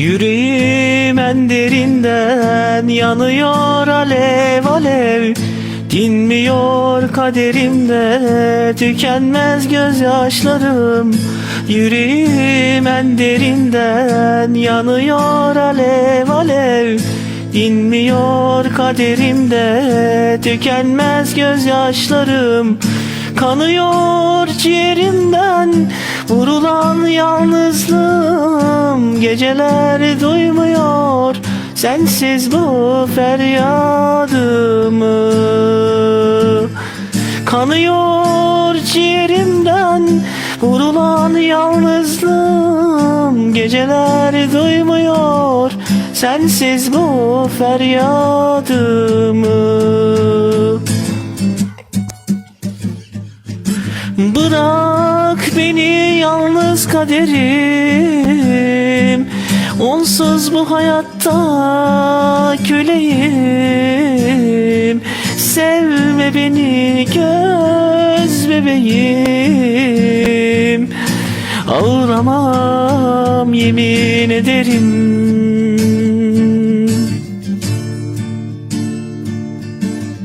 Yüreğim en derinden yanıyor alev alev. Dinmiyor kaderimde tükenmez gözyaşlarım. Yüreğim en derinden yanıyor alev alev. Dinmiyor kaderimde tükenmez gözyaşlarım. Kanıyor ciğerimden vurulan yalnızlığım Geceler duymuyor sensiz bu feryadımı. Kanıyor ciğerimden vurulan yalnızlığım Geceler duymuyor sensiz bu feryadımı. Bırak beni yalnız kaderim Bu hayatta köleyim. Sevme beni göz bebeğim. Ağlamam yemin ederim